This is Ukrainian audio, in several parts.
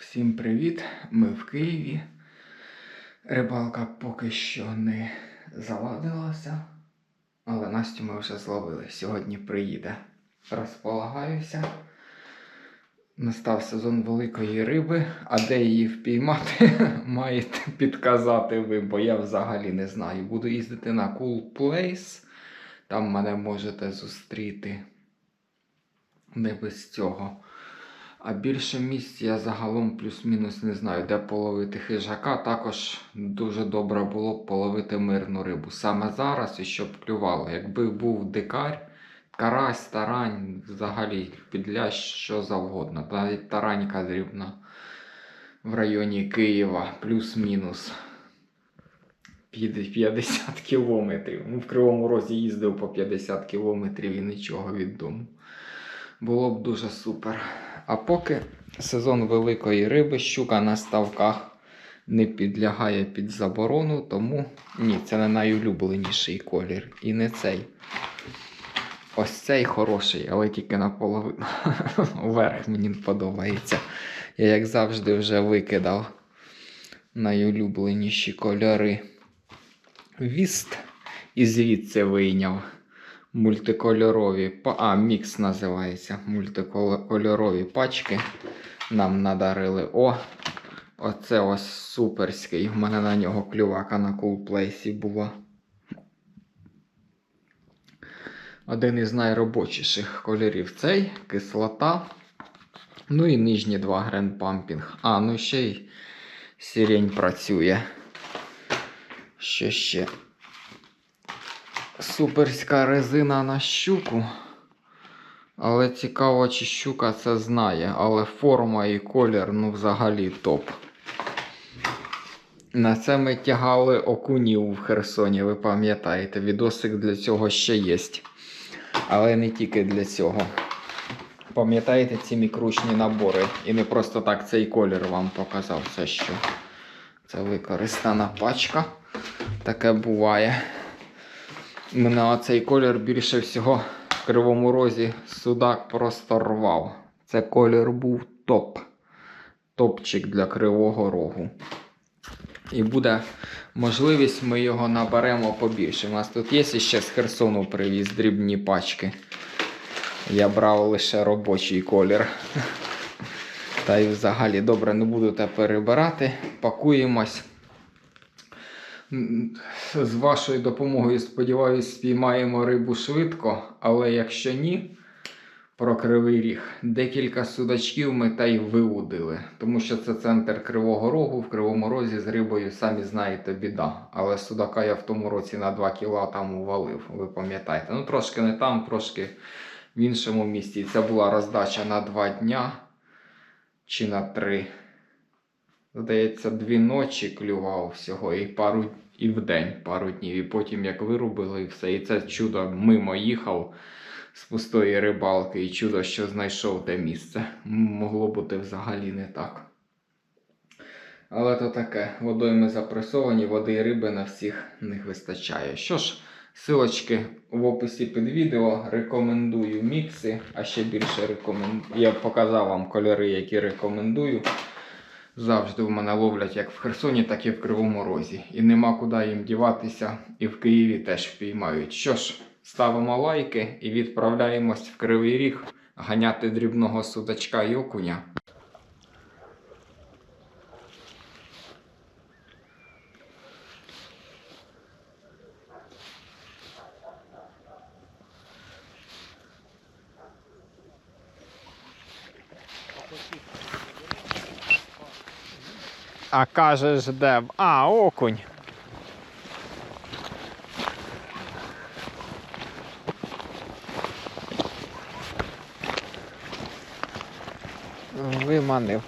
Всім привіт! Ми в Києві. Рибалка поки що не заладилася, але Настю ми вже зловили. Сьогодні приїде. Розполагаюся. Настав сезон великої риби, а де її впіймати, маєте підказати ви, бо я взагалі не знаю. Буду їздити на Cool Place. Там мене можете зустріти. Не без цього. А більше місць я загалом плюс-мінус не знаю, де половити хижака. Також дуже добре було б половити мирну рибу. Саме зараз і щоб клювало. Якби був дикар, карась, тарань, взагалі підлящ, що завгодно. Навіть таранька дрібна в районі Києва, плюс-мінус 50 кілометрів. Ну, в Кривому Розі їздив по 50 кілометрів і нічого від дому. Було б дуже супер. А поки сезон великої риби, щука на ставках не підлягає під заборону, тому ні, це не найулюбленіший колір. І не цей. Ось цей хороший, але тільки наполовину. Вверх мені подобається. Я, як завжди, вже викидав найулюбленіші кольори. Віст і звідси вийняв мультикольорові, а, мікс називається. Мультикольорові пачки нам надарили. О, оце ось суперський. У мене на нього клювака на кулплейсі була. Один із найробочіших кольорів цей, кислота. Ну і нижні два гренпампінг. А, ну ще й сірень працює. Що ще? Суперська резина на щуку. Але цікаво, чи щука це знає. Але форма і колір, ну, взагалі топ. На це ми тягали окунів в Херсоні, ви пам'ятаєте, відосик для цього ще є. Але не тільки для цього. Пам'ятаєте ці мікручні набори? І не просто так цей колір вам показав. Це що? Це використана пачка. Таке буває. Мене оцей колір більше всього в кривому розі судак просто рвав. Це колір був топ. Топчик для кривого рогу. І буде можливість, ми його наберемо побільше. У нас тут є ще з Херсону привіз дрібні пачки. Я брав лише робочий колір. Та й взагалі добре, не буду те перебирати. Пакуємось. З вашою допомогою, сподіваюся, спіймаємо рибу швидко, але якщо ні, про кривий ріг. Декілька судачків ми та й виудили, тому що це центр Кривого Рогу. В Кривому Розі з рибою, самі знаєте, біда. Але судака я в тому році на 2 кіла там увалив, ви пам'ятаєте. Ну, трошки не там, трошки в іншому місці. Це була роздача на 2 дня чи на 3. Здається, дві ночі клював всього і пару і в день пару днів. І потім як вирубили і все. І це чудо мимо їхав з пустої рибалки, і чудо, що знайшов те місце. Могло бути взагалі не так. Але то таке, водойми запресовані, води і риби на всіх них вистачає. Що ж, силочки в описі під відео. Рекомендую мікси, а ще більше рекомендую. Я показав вам кольори, які рекомендую. Завжди в мене ловлять як в Херсоні, так і в Кривому Розі. І нема куди їм діватися, і в Києві теж впіймають. Що ж, ставимо лайки і відправляємось в Кривий Ріг ганяти дрібного судачка і окуня. А кажеш, де? А, окунь. Виманив.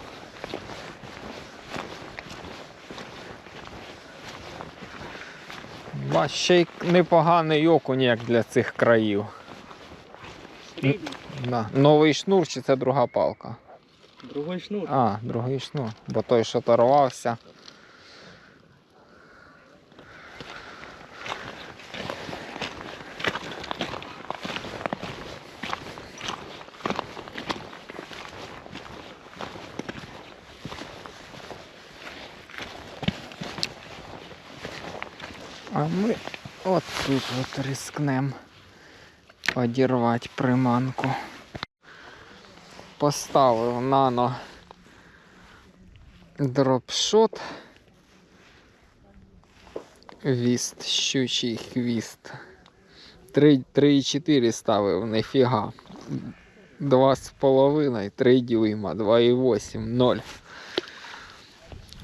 Ба, ще й непоганий окунь, як для цих країв. Да. Новий шнур чи це друга палка? Другий шнур. А, другий шнур, бо той що торвався. А ми от тут от рискнем подірвати приманку. Поставив нано дропшот. Віст, щучий хвіст. 3,4 ставив, нефіга. 2,5, 3 дюйма, 2,8, 0.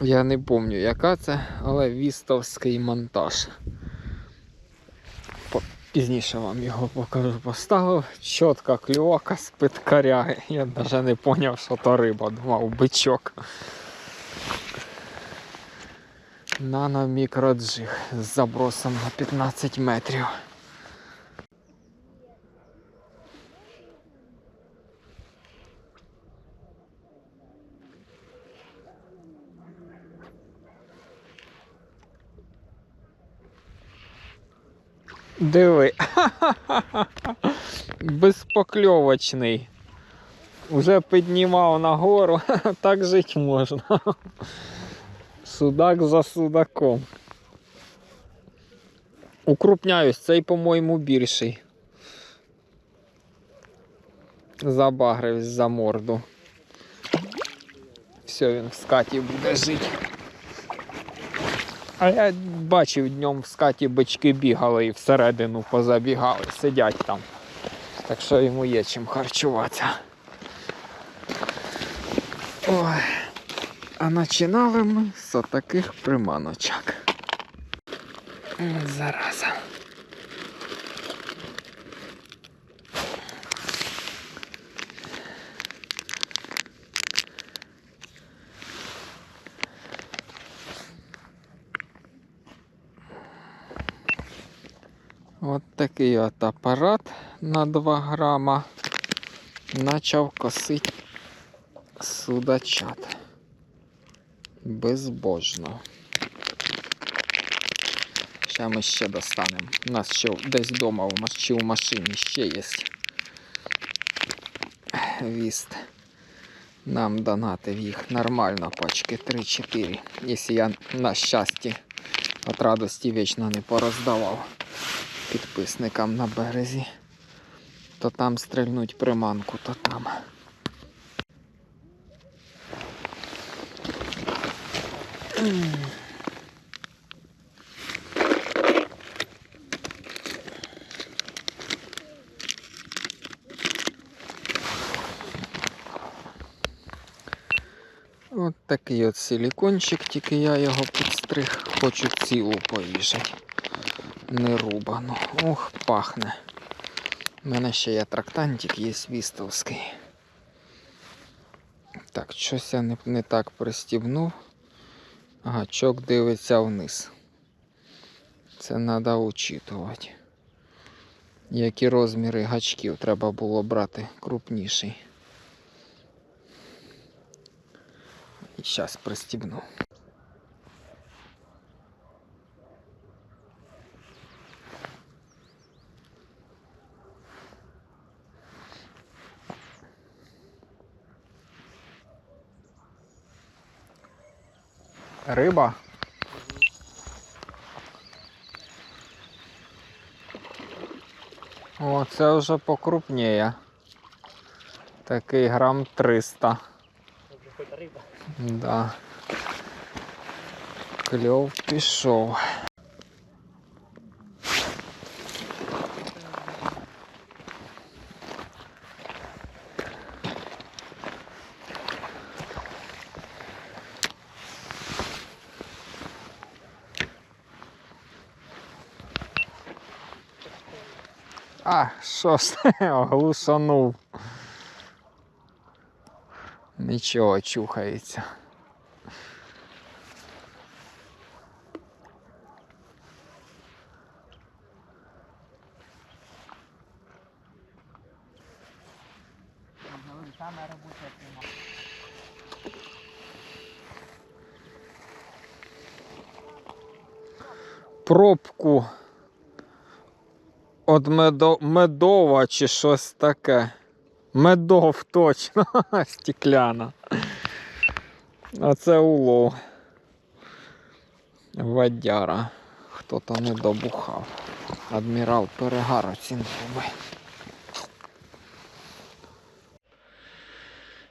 Я не пам'ятаю, яка це, але вістовський монтаж. Пізніше вам його покажу. Поставив. Чітка клювака з питкаря. Я навіть не зрозумів, що то риба, думав бичок. Нано-мікроджиг з забросом на 15 метрів. Диви. Безпокльовочний. Уже піднімав нагору, так жити можна. Судак за судаком. Укрупняюсь, цей, по-моєму, більший. Забагрився за морду. Все, він в скаті буде жити. А я бачив днем в скаті бички бігали і всередину позабігали, сидять там. Так що йому є чим харчуватися. Ой. А починали ми з отаких приманочок. Зараза. От такий от апарат на 2 грама почав косити судачат. Безбожно. Ще ми ще достанемо. У нас ще десь вдома чи в машині ще є. Віст. Нам донатив їх нормально пачки 3-4. Якщо я на щасті від радості вічно не пороздавав підписникам на березі, то там стрельнуть приманку, то там. От такий от силікончик, тільки я його підстриг, хочу цілу повішати. Не рубану. Ох, пахне. У мене ще є трактантик, є свістовський. Так, щось я не, не так пристібнув. Гачок дивиться вниз. Це треба учитувати. Які розміри гачків треба було брати крупніший. І зараз пристібну. Риба. О, це вже покрупніє. Такий грам 300. Да. Кльов пішов. А, що ж ти оглушанув? Нічого, чухається. Пробку От медо... медова чи щось таке. Медов точно, стекляна. А це улов. Водяра. хто-то не добухав. Адмірал перегар оцінковий.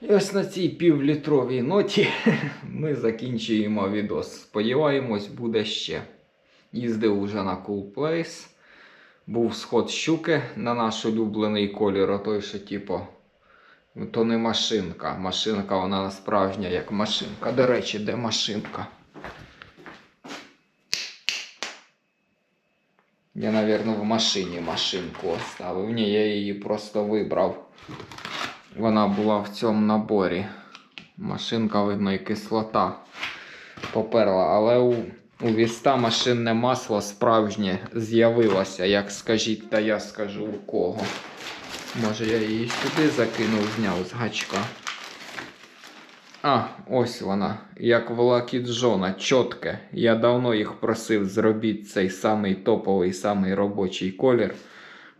І ось на цій півлітровій ноті ми закінчуємо відос. Сподіваємось, буде ще. Їздив уже на Cool Place. Був сход щуки на наш улюблений колір, а той, що типу. То не машинка. Машинка вона справжня як машинка. До речі, де машинка? Я, напевно, в машині машинку оставив. Ні, я її просто вибрав. Вона була в цьому наборі. Машинка, видно, і кислота поперла. Але у, у віста машинне масло справжнє з'явилося, як скажіть, та я скажу у кого. Може я її сюди закинув, зняв з гачка. А, ось вона, як в Лакі Джона, чітке. Я давно їх просив зробіть цей самий топовий, самий робочий колір.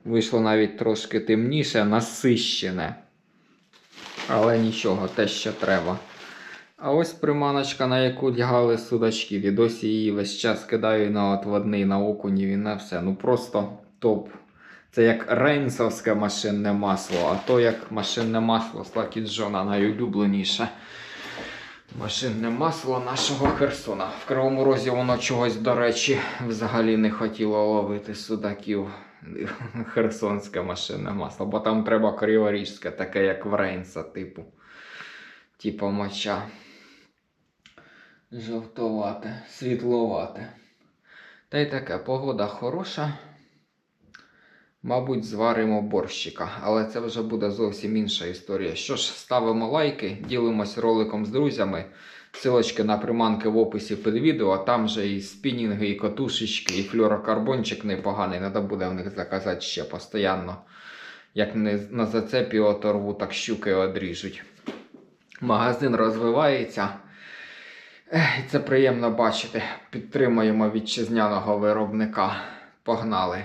Вийшло навіть трошки темніше, насищене. Але нічого, те, що треба. А ось приманочка, на яку лягали судачки. Відосі її весь час кидаю на отводний, на окунів і на все. Ну просто топ. Це як рейнсовське машинне масло, а то як машинне масло Lucky Джона найулюбленіше. Машинне масло нашого Херсона. В Кривому Розі воно чогось, до речі, взагалі не хотіло ловити судаків. Херсонське машинне масло, бо там треба криворіжське, таке як в Рейнса, типу. Типу моча. Жовтовате, світловате. Та й таке, погода хороша. Мабуть, зваримо борщика, але це вже буде зовсім інша історія. Що ж, ставимо лайки, ділимось роликом з друзями. Силочки на приманки в описі під відео, а там же і спінінги, і катушечки, і флюорокарбончик непоганий. Треба буде в них заказати ще постійно. Як не на зацепі оторву, так щуки одріжуть. Магазин розвивається. І це приємно бачити. Підтримуємо вітчизняного виробника. Погнали!